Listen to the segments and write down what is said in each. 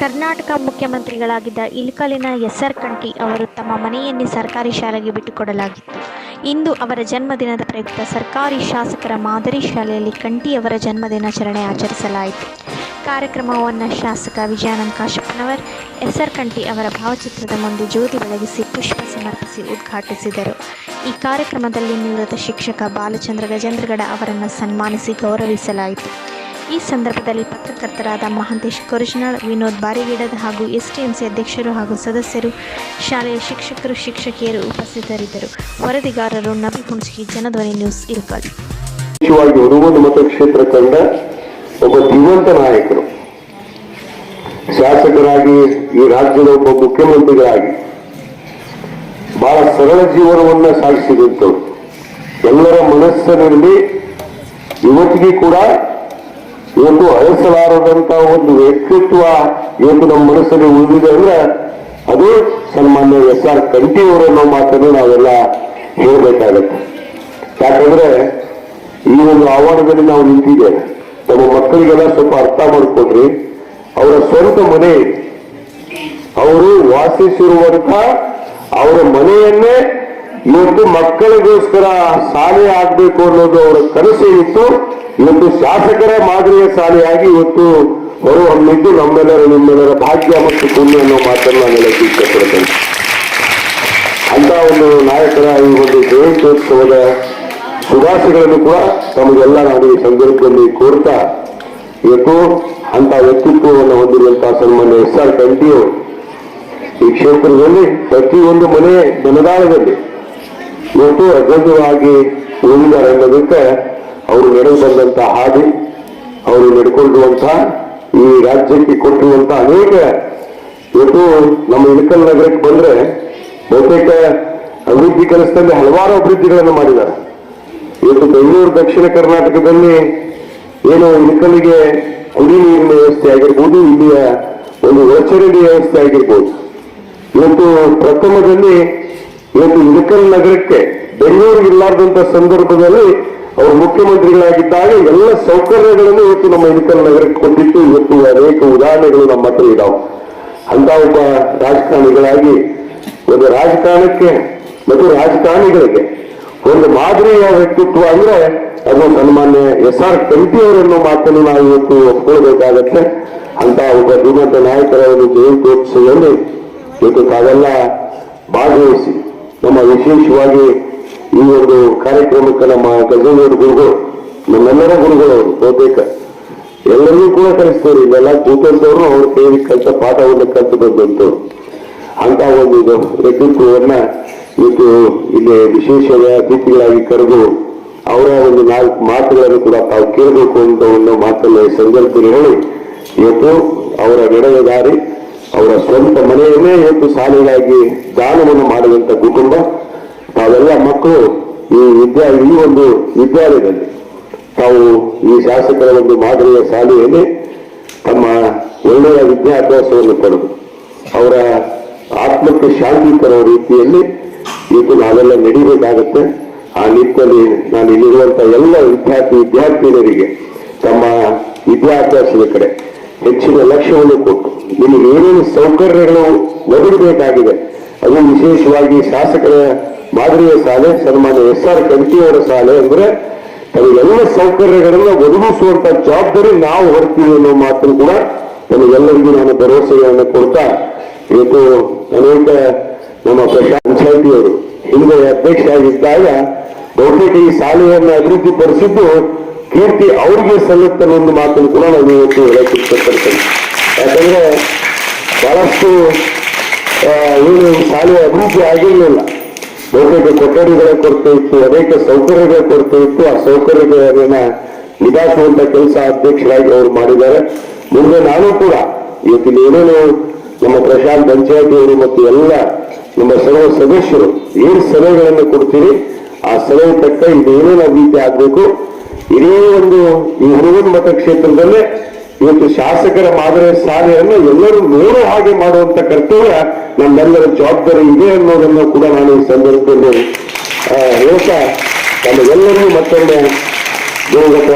ಕರ್ನಾಟಕ ಮುಖ್ಯಮಂತ್ರಿಗಳಾಗಿದ್ದ ಇಳಕಲಿನ S R Kanthi ಅವರು ತಮ್ಮ ಮನೆಯನ್ನೇ ಸರ್ಕಾರಿ ಶಾಲೆಗೆ ಬಿಟ್ಟುಕೊಡಲಾಗಿತ್ತು. ಇಂದು ಅವರ ಜನ್ಮದಿನದ ಪ್ರಯುಕ್ತ ಸರ್ಕಾರಿ ಶಾಸಕರ ಮಾದರಿ ಶಾಲೆಯಲ್ಲಿ ಕಂಠಿಯವರ ಜನ್ಮದಿನಾಚರಣೆ ಆಚರಿಸಲಾಯಿತು. ಕಾರ್ಯಕ್ರಮವನ್ನು ಶಾಸಕ ವಿಜಯಾನಂದ ಕಾಶಪ್ಪನವರ್, ಎಸ್ಆರ್ ಕಂಠಿ ಅವರ ಭಾವಚಿತ್ರದ ಮುಂದೆ ಜ್ಯೋತಿ ಬೆಳಗಿಸಿ ಪುಷ್ಪ ಸಮರ್ಪಿಸಿ ಉದ್ಘಾಟಿಸಿದರು. ಈ ಕಾರ್ಯಕ್ರಮದಲ್ಲಿ ನಿವೃತ್ತ ಶಿಕ್ಷಕ ಬಾಲಚಂದ್ರ ಗಜೇಂದ್ರಗಡ ಅವರನ್ನು ಸನ್ಮಾನಿಸಿ ಗೌರವಿಸಲಾಯಿತು. ಈ ಸಂದರ್ಭದಲ್ಲಿ ಪತ್ರಕರ್ತರಾದ ಮಹಾಂತೇಶ್ ಕೊರಿಜಿನಾಳ್, ವಿನೋದ್ ಬಾರಿಗಿಡದ್ ಹಾಗೂ ಎಸ್ಟಿಎಂಸಿ ಅಧ್ಯಕ್ಷರು ಹಾಗೂ ಸದಸ್ಯರು, ಶಾಲೆಯ ಶಿಕ್ಷಕರು, ಶಿಕ್ಷಕಿಯರು ಉಪಸ್ಥಿತರಿದ್ದರು. ವರದಿಗಾರರು ನಬಿ ಹುಣಸಗಿ, ಜನಧ್ವನಿ ನ್ಯೂಸ್ ಇರುಕಲ್. ಮತಕ್ಷೇತ್ರ ಕಂಡ ಒಬ್ಬ ಜೀವಂತ ನಾಯಕರು. ಶಾಸಕರಾಗಿ ಈ ರಾಜ್ಯದ ಒಬ್ಬ ಮುಖ್ಯಮಂತ್ರಿಗಳಾಗಿ ಬಹಳ ಸರಳ ಜೀವನವನ್ನ ಸಾಗಿಸಿದಂಥವ್ರು. ಎಲ್ಲರ ಮನಸ್ಸಿನಲ್ಲಿ ಇವತ್ತಿಗೆ ಕೂಡ ಇವತ್ತು ಅಳಿಸಲಾರದಂತ ಒಂದು ವ್ಯಕ್ತಿತ್ವ ಇವತ್ತು ನಮ್ಮ ಮನಸ್ಸಲ್ಲಿ ಉಳಿದಿದೆ ಅಂದ್ರೆ ಅದು ಸನ್ಮಾನ್ಯ ಎಸ್ ಆರ್ ಕಂಠಿಯವರು ಅನ್ನೋ ಮಾತನ್ನು ನಾವೆಲ್ಲ ಹೇಳಬೇಕಾಗತ್ತೆ. ಯಾಕಂದ್ರೆ ಈ ಒಂದು ಆವರಣದಲ್ಲಿ ನಾವು ನಿಂತಿದ್ದೇವೆ. ನಮ್ಮ ಮಕ್ಕಳಿಗೆಲ್ಲ ಸ್ವಲ್ಪ ಅರ್ಥ ಮಾಡಿಕೊಡ್ರಿ ಅವರ ಸ್ವಂತ ಮನೆ. ಅವರು ವಾಸಿಸಿರುವಂತ ಅವರ ಮನೆಯನ್ನೇ ಇವತ್ತು ಮಕ್ಕಳಿಗೋಸ್ಕರ ಶಾಲೆ ಆಗ್ಬೇಕು ಅನ್ನೋದು ಅವರ ಕನಸು ಇತ್ತು. ಇವತ್ತು ಶಾಸಕರ ಮಾದರಿಯ ಶಾಲೆಯಾಗಿ ಇವತ್ತು ಹೊರಹೊಮ್ಮಿದ್ದು ನಮ್ಮೆಲ್ಲರ, ನಿಮ್ಮೆಲ್ಲರ ಭಾಗ್ಯ ಮತ್ತು ಪುಣ್ಯ ಅನ್ನೋ ಮಾತನ್ನು ನಾನು ಹೇಳಕ್ಕೆ ಇಷ್ಟಪಡ್ತೇನೆ. ಅಂತ ಒಂದು ನಾಯಕರ ಈ ಒಂದು ಜಯಂತ್ಯೋತ್ಸವದ ಶುಭಾಶಯಗಳನ್ನು ಕೂಡ ತಮಗೆಲ್ಲ ನಾನು ಈ ಸಂದರ್ಭದಲ್ಲಿ ಕೋರ್ತಾ ಇವತ್ತು ಅಂತ ವ್ಯಕ್ತಿತ್ವವನ್ನು ಹೊಂದಿರುವಂತಹ ಸನ್ಮಾನ್ಯ ಎಸ್ ಆರ್ ಕಂಟಿಯು ಈ ಕ್ಷೇತ್ರದಲ್ಲಿ ಪ್ರತಿಯೊಂದು ಮನೆ ಮನದಾಳದಲ್ಲಿ ಇವತ್ತು ಅಗ್ರಜವಾಗಿ ಉಳಿದಾರೆ ಅನ್ನೋದಕ್ಕೆ ಅವರು ನಡೆದು ಬಂದಂತಹ ಹಾದಿ, ಅವರು ನಡ್ಕೊಂಡಿರುವಂತಹ ಈ ರಾಜ್ಯಕ್ಕೆ ಕೊಟ್ಟಿರುವಂತಹ ಅನೇಕ ಇವತ್ತು ನಮ್ಮ ಇಳಕಲ್ ನಗರಕ್ಕೆ ಬಂದ್ರೆ ಬಹುತೇಕ ಅಭಿವೃದ್ಧಿ ಕೆಲಸದಲ್ಲಿ ಹಲವಾರು ಅಭಿವೃದ್ಧಿಗಳನ್ನು ಮಾಡಿದ್ದಾರೆ. ಇವತ್ತು ಬೆಂಗಳೂರು, ದಕ್ಷಿಣ ಕರ್ನಾಟಕದಲ್ಲಿ ಏನು ಇಳಕಲ್ಲಿಗೆ ಕುಡಿ ನೀರಿನ ವ್ಯವಸ್ಥೆ ಆಗಿರ್ಬೋದು, ಇಲ್ಲಿಯ ಒಂದು ಒಳಚರಂಡಿ ವ್ಯವಸ್ಥೆ ಆಗಿರ್ಬೋದು. ಇವತ್ತು ಪ್ರಥಮದಲ್ಲಿ ಇವತ್ತು ಇಳಕಲ್ ನಗರಕ್ಕೆ ಬೆಂಗಳೂರಿಗೆ ಇಲ್ಲಾರ್ದಂತ ಸಂದರ್ಭದಲ್ಲಿ ಅವರು ಮುಖ್ಯಮಂತ್ರಿಗಳಾಗಿದ್ದಾಗ ಎಲ್ಲ ಸೌಕರ್ಯಗಳನ್ನು ಇವತ್ತು ನಮ್ಮ ಇಳಕಲ್ ನಗರಕ್ಕೆ ಕೊಟ್ಟಿತ್ತು ಇವತ್ತು ಅನೇಕ ಉದಾಹರಣೆಗಳು ನಮ್ಮ ಹತ್ರ ಇದಾವೆ. ಅಂತ ಒಬ್ಬ ರಾಜಕಾರಣಿಗಳಾಗಿ, ಒಂದು ರಾಜಕಾರಣಕ್ಕೆ ಮತ್ತು ರಾಜಕಾರಣಿಗಳಿಗೆ ಒಂದು ಮಾದರಿಯ ವ್ಯಕ್ತಿತ್ವ ಅಂದ್ರೆ ಅದು ಸನ್ಮಾನ್ಯ ಎಸ್ ಆರ್ ಕಂಠಿಯವರನ್ನು ಮಾತನ್ನು ನಾವು ಇವತ್ತು ಒಪ್ಕೊಳ್ಬೇಕಾಗತ್ತೆ. ಅಂತ ಒಬ್ಬ ಧೀಮಂತ ನಾಯಕರ ಒಂದು ಜಯಂತ್ಯೋತ್ಸವದಲ್ಲಿ ಇವತ್ತು ತಾವೆಲ್ಲ ಭಾಗವಹಿಸಿ ನಮ್ಮ ವಿಶೇಷವಾಗಿ ಈ ಒಂದು ಕಾರ್ಯಕ್ರಮಕ್ಕೆ ನಮ್ಮ ಗಜೇಂದ್ರ ಗುರುಗಳು, ನಮ್ಮೆಲ್ಲರ ಅವರು, ಬಹುತೇಕ. ಎಲ್ಲರಿಗೂ ಕೂಡ ಕಲಿಸ್ತೇವೆ ಇಲ್ಲೆಲ್ಲ ಕೂತಂತವ್ರು ಅವ್ರು ಕೈಯಲ್ಲಿ ಕಲಿತ ಪಾಠವನ್ನು ಕಲಿತು ಬಂದಂತವ್ರು ಅಂತ ಒಂದು ವ್ಯಕ್ತಿತ್ವವನ್ನ ಇವತ್ತು ಇಲ್ಲಿ ವಿಶೇಷ ಅತಿಥಿಗಳಾಗಿ ಕರೆದು ಅವರ ಒಂದು ನಾಲ್ಕು ಮಾತುಗಳನ್ನು ಕೂಡ ತಾವು ಕೇಳಬೇಕು ಅಂತ ಒಂದು ಮಾತನ್ನು ಸಂದರ್ಭದಲ್ಲಿ ಹೇಳಿ, ಇವತ್ತು ಅವರ ನಡೆದ ದಾರಿ ಅವರ ಸ್ವಂತ ಮನೆಯನ್ನೇ ಎಂದು ಶಾಲೆಗಾಗಿ ದಾನವನ್ನು ಮಾಡಿದಂತ ಕುಟುಂಬ ತಾವೆಲ್ಲ ಮಕ್ಕಳು ಈ ವಿದ್ಯಾ, ಈ ಒಂದು ವಿದ್ಯಾಲಯದಲ್ಲಿ ತಾವು ಈ ಶಾಸಕರ ಒಂದು ಮಾದರಿಯ ಶಾಲೆಯಲ್ಲಿ ತಮ್ಮ ಒಳ್ಳೆಯ ವಿದ್ಯಾಭ್ಯಾಸವನ್ನು ಪಡೆದು, ಅವರ ಆತ್ಮಕ್ಕೆ ಶಾಂತಿ ತರುವ ರೀತಿಯಲ್ಲಿ ಇದು ನಾವೆಲ್ಲ ನಡಿಬೇಕಾಗತ್ತೆ. ಆ ನಿಟ್ಟಿನಲ್ಲಿ ನಾನು ಇಲ್ಲಿರುವಂತಹ ಎಲ್ಲ ವಿದ್ಯಾರ್ಥಿ, ವಿದ್ಯಾರ್ಥಿನಿಯರಿಗೆ ತಮ್ಮ ವಿದ್ಯಾಭ್ಯಾಸದ ಕಡೆ ಹೆಚ್ಚಿನ ಲಕ್ಷ್ಯವನ್ನು ಕೊಟ್ಟು ನಿಮಗೆ ಏನೇನು ಸೌಕರ್ಯಗಳು ಒದಗಬೇಕಾಗಿದೆ, ಅದು ವಿಶೇಷವಾಗಿ ಶಾಸಕರ ಮಾದರಿಯ ಶಾಲೆ, ಸನ್ಮಾನ್ಯ ಎಸ್ ಆರ್ ಕಂಠಿಯವರ ಶಾಲೆ ಅಂದ್ರೆ ತಮಗೆಲ್ಲ ಸೌಕರ್ಯಗಳನ್ನು ಒದಗಿಸುವಂತ ಜವಾಬ್ದಾರಿ ನಾವು ಹೊರ್ತೀವಿ ಅನ್ನೋ ಮಾತನ್ನು ಕೂಡ ನಮಗೆಲ್ಲರಿಗೂ ನಾನು ಭರವಸೆಯನ್ನು ಕೊಡ್ತಾ, ಇವತ್ತು ಅನೇಕ ನಮ್ಮ ಪಂಚಾಯತಿಯವರು ಹಿಂದೆ ಅಧ್ಯಕ್ಷ ಆಗಿದ್ದಾಗ ಬಹುತೇಕ ಈ ಶಾಲೆಯನ್ನು ಅಭಿವೃದ್ಧಿ ಪಡಿಸಿದ್ದು ಕೀರ್ತಿ ಅವರಿಗೆ ಸಲ್ಲುತ್ತೆ ಒಂದು ಮಾತನ್ನು ಕೂಡ ನಾನು ಇವತ್ತು ಹೇಳಕ್ಕೆ ಯಾಕಂದ್ರೆ ಬಹಳಷ್ಟು ಏನು ಶಾಲೆ ಅಭಿವೃದ್ಧಿ ಆಗಿರಲಿಲ್ಲ. ಬಹುತೇಕ ಕೊಠಡಿಗಳ ಕೊರತೆ ಇತ್ತು ಅನೇಕ ಸೌಕರ್ಯಗಳ ಕೊರತೆ ಇತ್ತು ಆ ಸೌಕರ್ಯಗಳನ್ನ ನಿಭಾಯಿಸುವಂತ ಕೆಲಸ ಅಧ್ಯಕ್ಷರಾಗಿ ಅವರು ಮಾಡಿದ್ದಾರೆ. ಮುಂದೆ ನಾನು ಕೂಡ ಇವತ್ತಿನ ಏನೇನು ನಮ್ಮ ಪ್ರಶಾಂತ್ ಪಂಚಾಯತಿಯವರು ಮತ್ತು ಎಲ್ಲ ನಮ್ಮ ಸರ್ವ ಸದಸ್ಯರು ಏನು ಸಲಹೆಗಳನ್ನು ಕೊಡ್ತೀರಿ, ಆ ಸಲಹೆ ತಕ್ಕ ಇದು ಏನೇನು ಅಭಿವೃದ್ಧಿ ಆಗಬೇಕು, ಇದೇ ಒಂದು ಈ ಹುಡುಗನ ಮತಕ್ಷೇತ್ರದಲ್ಲೇ ಇವತ್ತು ಶಾಸಕರ ಮಾದರಿ ಶಾಲೆಯನ್ನು ಎಲ್ಲರೂ ನೋಡೋ ಹಾಗೆ ಮಾಡುವಂತ ಕರ್ತವ್ಯ ನಮ್ಮೆಲ್ಲರ ಜವಾಬ್ದಾರಿ ಇದೆ ಅನ್ನೋದನ್ನು ಕೂಡ ನಾನು ಈ ಸಂದರ್ಭದಲ್ಲಿ ಹೇಳ್ತಾ ನಮಗೆಲ್ಲರಿಗೂ ಮತ್ತೊಮ್ಮೆ ದಿವಂಗತ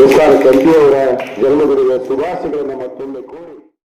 ಎಸ್ ಆರ್ ಕಂಠಿಯವರ ಜನ್ಮದಿನದ ಶುಭಾಶಯಗಳನ್ನು ಮತ್ತೊಮ್ಮೆ